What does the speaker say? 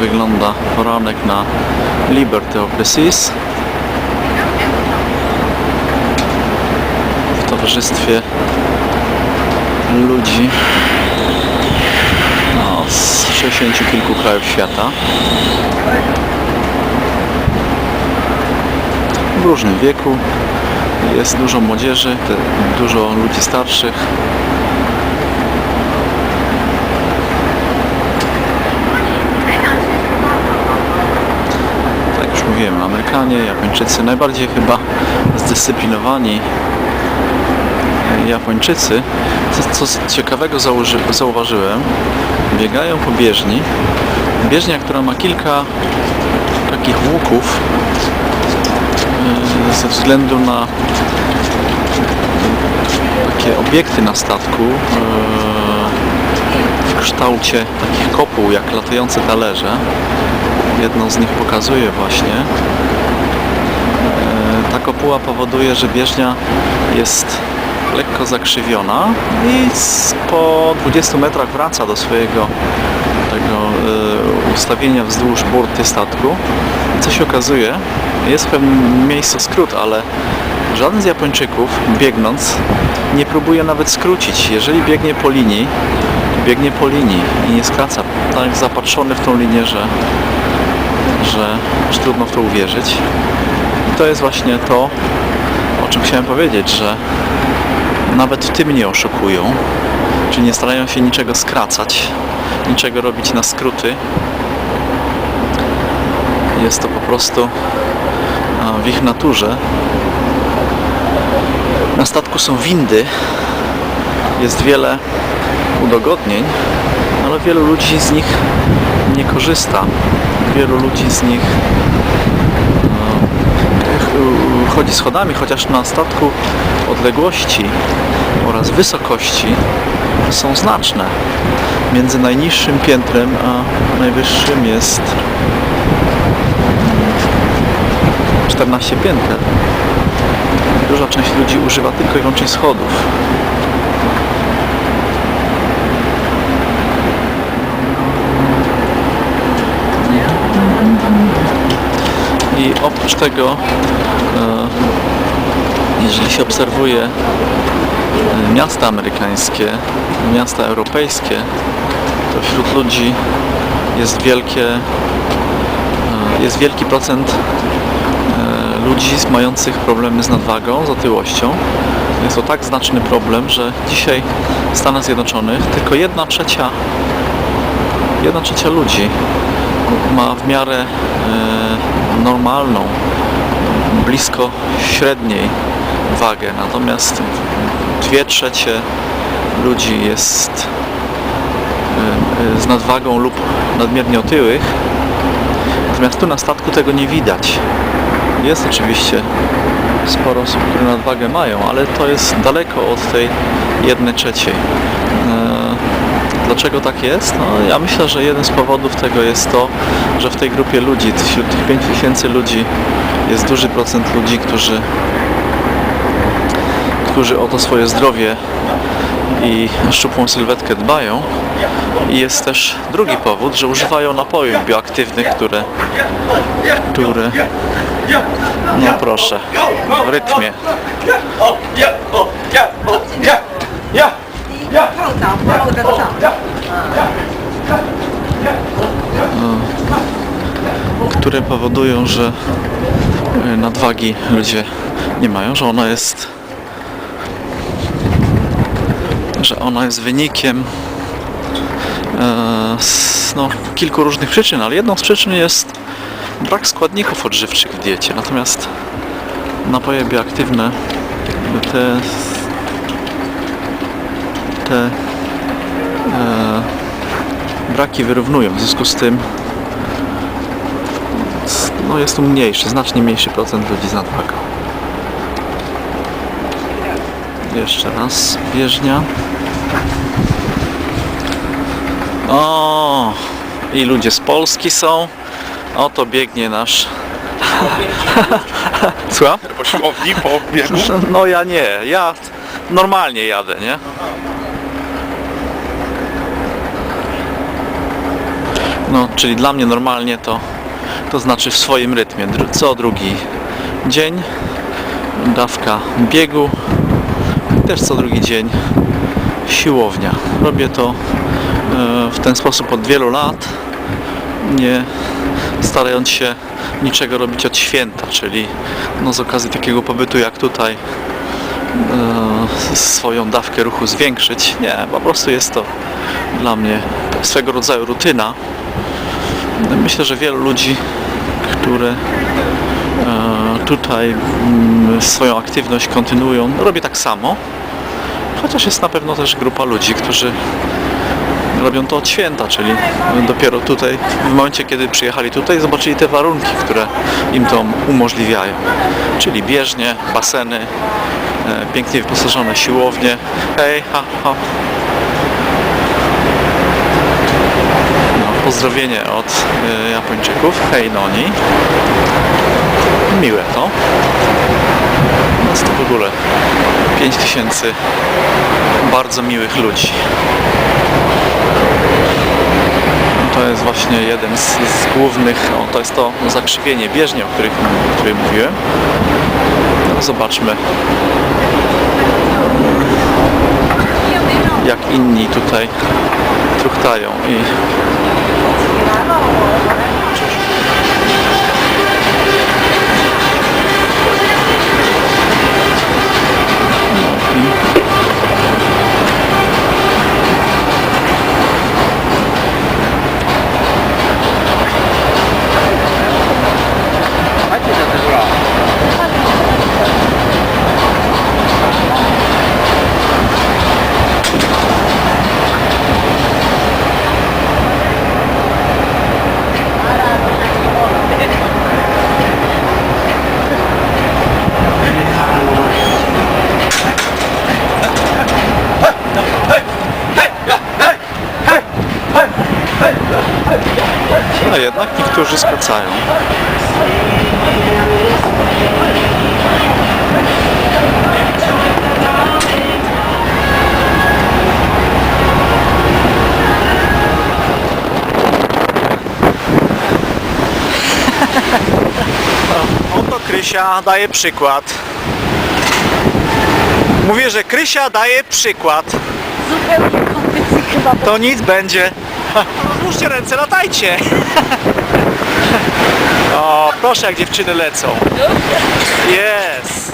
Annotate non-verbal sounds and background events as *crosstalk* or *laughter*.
wygląda poranek na Liberty of the Seas. W towarzystwie ludzi no, z 60 kilku krajów świata. W różnym wieku. Jest dużo młodzieży, dużo ludzi starszych. Tak jak już mówiłem, Amerykanie, Japończycy, najbardziej chyba zdyscyplinowani Japończycy, co, co ciekawego założy, zauważyłem, biegają po bieżni. Bieżnia, która ma kilka takich łuków yy, ze względu na takie obiekty na statku yy, w kształcie takich kopuł jak latające talerze. Jedną z nich pokazuje właśnie. Kopuła powoduje, że bieżnia jest lekko zakrzywiona i po 20 metrach wraca do swojego tego e, ustawienia wzdłuż burty statku. Co się okazuje, jest w pewnym miejscu skrót, ale żaden z Japończyków biegnąc nie próbuje nawet skrócić. Jeżeli biegnie po linii, biegnie po linii i nie skraca. Tak zapatrzony w tą linię, że, że aż trudno w to uwierzyć. I to jest właśnie to, o czym chciałem powiedzieć, że nawet w tym nie oszukują, czyli nie starają się niczego skracać, niczego robić na skróty. Jest to po prostu a, w ich naturze. Na statku są windy, jest wiele udogodnień, ale wielu ludzi z nich nie korzysta. Wielu ludzi z nich ch- chodzi schodami, chociaż na statku odległości oraz wysokości są znaczne. Między najniższym piętrem a najwyższym jest 14 pięter. Duża część ludzi używa tylko i wyłącznie schodów. I oprócz tego, e, jeżeli się obserwuje e, miasta amerykańskie, miasta europejskie, to wśród ludzi jest wielkie, e, jest wielki procent ludzi mających problemy z nadwagą, z otyłością. Jest to tak znaczny problem, że dzisiaj w Stanach Zjednoczonych tylko jedna trzecia, jedna trzecia ludzi ma w miarę normalną, blisko średniej wagę, natomiast dwie trzecie ludzi jest e, e, z nadwagą lub nadmiernie otyłych, natomiast tu na statku tego nie widać. Jest oczywiście sporo osób, które nadwagę mają, ale to jest daleko od tej jednej trzeciej. E, Dlaczego tak jest? No, ja myślę, że jeden z powodów tego jest to, że w tej grupie ludzi, wśród tych 5000 ludzi jest duży procent ludzi, którzy, którzy o to swoje zdrowie i szczupłą sylwetkę dbają. I jest też drugi powód, że używają napojów bioaktywnych, które, które no proszę, w rytmie. Które powodują, że y, nadwagi ludzie nie mają, że ona jest że ona jest wynikiem e, z, no, kilku różnych przyczyn, ale jedną z przyczyn jest brak składników odżywczych w diecie. Natomiast napoje bioaktywne te te e, braki wyrównują. W związku z tym no jest tu mniejszy, znacznie mniejszy procent ludzi z nadwagą. Jeszcze raz, bieżnia. O, i ludzie z Polski są. Oto biegnie nasz. *laughs* Słucham? Po siłowni, po biegu. No ja nie, ja normalnie jadę, nie? No, czyli dla mnie normalnie to, to znaczy w swoim rytmie. Co drugi dzień dawka biegu, też co drugi dzień siłownia. Robię to e, w ten sposób od wielu lat, nie starając się niczego robić od święta, czyli no, z okazji takiego pobytu jak tutaj e, swoją dawkę ruchu zwiększyć. Nie, po prostu jest to dla mnie swego rodzaju rutyna. Myślę, że wielu ludzi, które e, tutaj mm, swoją aktywność kontynuują, robi tak samo. Chociaż jest na pewno też grupa ludzi, którzy robią to od święta, czyli dopiero tutaj, w momencie kiedy przyjechali tutaj, zobaczyli te warunki, które im to umożliwiają. Czyli bieżnie, baseny, e, pięknie wyposażone siłownie. Hej, ha, ha. No, pozdrowienie od e, Japończyków. Hej, noni. Miłe to. Jest to w ogóle 5000 bardzo miłych ludzi. To jest właśnie jeden z, z głównych, o, to jest to zakrzywienie bieżni, o których, o której mówiłem. No, zobaczmy, jak inni tutaj truchtają i Bravo. Skracają. *laughs* Oto Krysia daje przykład. Mówię, że Krysia daje przykład. Zupełnie chyba To nic będzie. *laughs* Rozłóżcie ręce, latajcie. *laughs* O, proszę jak dziewczyny lecą. Jest.